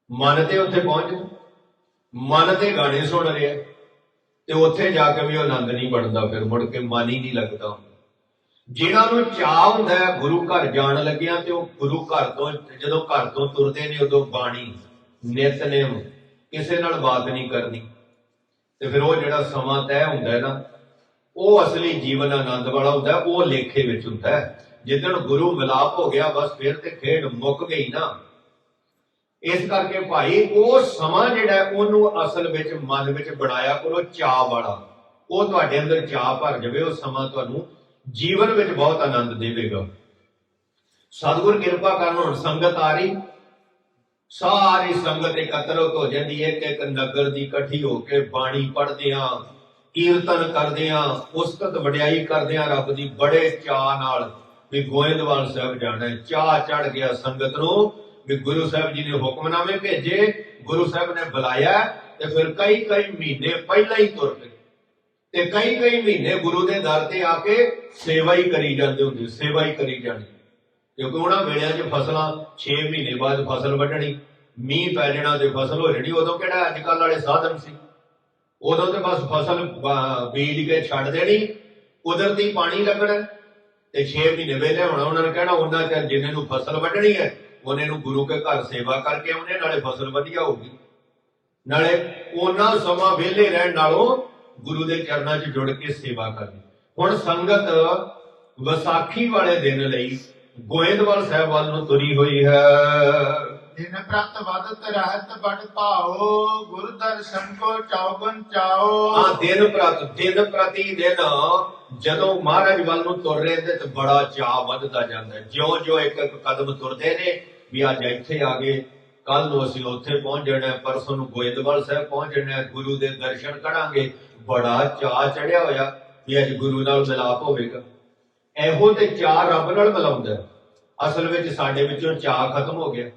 ਮਨ ਤੇ ਉੱਥੇ ਪਹੁੰਚ ਮਨ ਤੇ ਗਾਣੇ ਸੁਣ ਰਿਹਾ ਤੇ ਉੱਥੇ ਜਾ ਕੇ ਵੀ ਉਹ ਆਨੰਦ ਨਹੀਂ ਬਣਦਾ, ਫਿਰ ਮੁੜ ਕੇ ਮਨ ਹੀ ਨਹੀਂ ਲੱਗਦਾ। ਜਿਨ੍ਹਾਂ ਨੂੰ ਚਾਹ ਹੁੰਦਾ ਹੈ, ਗੁਰੂ ਘਰ ਜਾਣ ਲੱਗਿਆ ਤੇ ਉਹ ਗੁਰੂ ਘਰ ਤੋਂ, ਜਦੋਂ ਘਰ ਤੋਂ ਤੁਰਦੇ ਨੇ, ਉਦੋਂ ਬਾਣੀ ਨਿਤਨੇਮ ਕਿਸੇ ਨਾਲ ਬਾਤ ਨਹੀਂ ਕਰਨੀ। ਤੇ ਫਿਰ ਉਹ ਜਿਹੜਾ ਸਮਾਂ ਤੈਅ ਹੁੰਦਾ ਹੈ ਨਾ, ਉਹ ਅਸਲੀ ਜੀਵਨ ਆਨੰਦ ਵਾਲਾ ਹੁੰਦਾ ਉਹ ਲੇਖੇ ਵਿੱਚ ਹੁੰਦਾ ਹੈ। ਜਿੱਦਣ ਗੁਰੂ ਮਿਲਾਪ ਹੋ ਗਿਆ, ਬਸ ਫਿਰ ਤੇ ਖੇਡ ਮੁੱਕ ਗਈ ਨਾ। ਇਸ ਕਰਕੇ ਭਾਈ, ਉਹ ਸਮਾਂ ਜਿਹੜਾ ਉਹਨੂੰ ਅਸਲ ਵਿੱਚ, ਮਨ ਵਿੱਚ ਬਣਾਇਆ ਕਰੋ ਚਾਹ ਵਾਲਾ। ਉਹ ਤੁਹਾਡੇ ਅੰਦਰ ਚਾਹ ਭਰ ਜਾਵੇ, ਉਹ ਸਮਾਂ ਤੁਹਾਨੂੰ ਜੀਵਨ ਵਿੱਚ ਬਹੁਤ ਆਨੰਦ ਦੇਵੇਗਾ। ਸਤਿਗੁਰ ਕਿਰਪਾ ਕਰਨ ਹੁਣ ਸੰਗਤ ਆ ਰਹੀ। ਸਾਰੀ ਸੰਗਤ ਇਕੱਤਰ ਹੋ ਜਾਂਦੀ ਹੈ ਕਿ ਇੱਕ ਨਗਰ ਦੀ ਇਕੱਠੀ ਹੋ ਕੇ ਬਾਣੀ ਪੜ੍ਹਦਿਆਂ ਕੀਰਤਨ ਕਰਦਿਆਂ ਉਸਤਤ ਵਡਿਆਈ ਕਰਦਿਆਂ ਰੱਬ ਦੀ ਬੜੇ ਚਾਅ ਨਾਲ ਵੀ ਗੋਇੰਦਵਾਲ ਸਾਹਿਬ ਜਾਣਾ ਹੈ। ਚਾਅ ਚੜ ਗਿਆ ਸੰਗਤ ਨੂੰ ਵੀ ਗੁਰੂ ਸਾਹਿਬ ਜੀ ਨੇ ਹੁਕਮਨਾਮੇ ਭੇਜੇ, ਗੁਰੂ ਸਾਹਿਬ ਨੇ ਬੁਲਾਇਆ ਤੇ ਫਿਰ ਕਈ ਕਈ ਮਹੀਨੇ ਪਹਿਲਾਂ ਹੀ ਤੁਰ ਪਏ। ਤੇ ਕਈ ਕਈ ਮਹੀਨੇ ਗੁਰੂ ਦੇ ਦਰ ਤੇ ਆ ਕੇ ਸੇਵਾ ਹੀ ਕਰੀ ਜਾਂਦੇ ਹੁੰਦੇ ਸੇਵਾ ਹੀ ਕਰੀ ਜਾਣੀ। ਕਿਉਂਕਿ ਉਹਨਾਂ ਵੇਲਿਆਂ 'ਚ ਫਸਲਾਂ 6 ਮਹੀਨੇ ਬਾਅਦ ਫਸਲ ਵੱਢਣੀ, ਮੀਂਹ ਪੈ ਜਾਣਾ ਤੇ ਫਸਲ ਹੋ ਜਾਣੀ, ਉਦੋਂ ਕਿਹੜਾ ਅੱਜ ਕੱਲ ਵਾਲੇ ਸਾਧਨ ਸੀ? ਉਦੋਂ ਤੇ ਬਸ ਫਸਲ ਬੀਜ ਕੇ ਛੱਡ ਦੇਣੀ, ਕੁਦਰਤੀ ਪਾਣੀ ਲੱਗਣਾ, ਤੇ 6 ਮਹੀਨੇ ਵੇਲੇ ਹੋਣਾ ਉਹਨਾਂ ਨੇ ਕਹਿਣਾ, ਉਹਨਾਂ ਚਿਰ ਜਿੰਨੇ ਨੂੰ ਫਸਲ ਵੱਢਣੀ ਹੈ, ਉਹਨੇ ਨੂੰ ਗੁਰੂ ਕੇ ਘਰ ਸੇਵਾ ਕਰਕੇ ਉਹਨੇ ਨਾਲੇ ਫਸਲ ਵਧੀਆ ਹੋਊਗੀ। ਨਾਲੇ ਉਹਨਾਂ ਸਮਾਂ ਵਿਹਲੇ ਰਹਿਣ ਨਾਲੋਂ ਗੁਰੂ ਦੇ ਚਰਨਾਂ 'ਚ ਜੁੜ ਕੇ ਸੇਵਾ ਕਰਨੀ। ਹੁਣ ਸੰਗਤ ਵਿਸਾਖੀ ਵਾਲੇ ਦਿਨ ਲਈ ਗੋਇੰਦਵਾਲ ਸਾਹਿਬ ਵੱਲ ਨੂੰ ਤੁਰੀ ਹੋਈ ਹੈ। ਦਿਨ ਪ੍ਰਤ ਵਦਤ ਰਹਿਤ ਬੜ ਭਾਓ ਗੁਰ ਦਰਸ਼ਨ ਕੋ ਚੌਗਨ ਚਾਓ ਆ ਦਿਨ ਪ੍ਰਤ ਦਿਨ ਪ੍ਰਤੀ ਦਿਨ ਜਦੋਂ ਮਹਾਰਾਜ ਵੱਲ ਨੂੰ ਤੁਰ ਰਹੇ ਤੇ ਤੇ ਬੜਾ ਚਾਅ ਵੱਧਦਾ ਜਾਂਦਾ ਹੈ। ਜਿਉਂ-ਜਿਉਂ ਇੱਕ ਇੱਕ ਕਦਮ ਤੁਰਦੇ ਨੇ ਵੀ ਅੱਜ ਇੱਥੇ ਆ ਗਏ ਕੱਲ ਨੂੰ ਅਸੀਂ ਉੱਥੇ ਪਹੁੰਚ ਜਾਣਾ ਪਰਸੋਂ ਨੂੰ ਗੋਇੰਦਵਾਲ ਸਾਹਿਬ ਪਹੁੰਚ ਜਾਣਾ ਗੁਰੂ ਦੇ ਦਰਸ਼ਨ ਕਰਾਂਗੇ। ਬੜਾ ਚਾਅ ਚੜਿਆ ਹੋਇਆ ਵੀ ਅੱਜ ਗੁਰੂ ਨਾਲ ਮਿਲਾਪ ਹੋਵੇਗਾ। ਇਹੋ ਤੇ ਚਾਅ ਰੱਬ ਨਾਲ ਮਿਲਾਉਂਦਾ ਅਸਲ ਵਿੱਚ ਸਾਡੇ ਵਿੱਚੋਂ ਚਾਅ ਖਤਮ ਹੋ ਗਿਆ।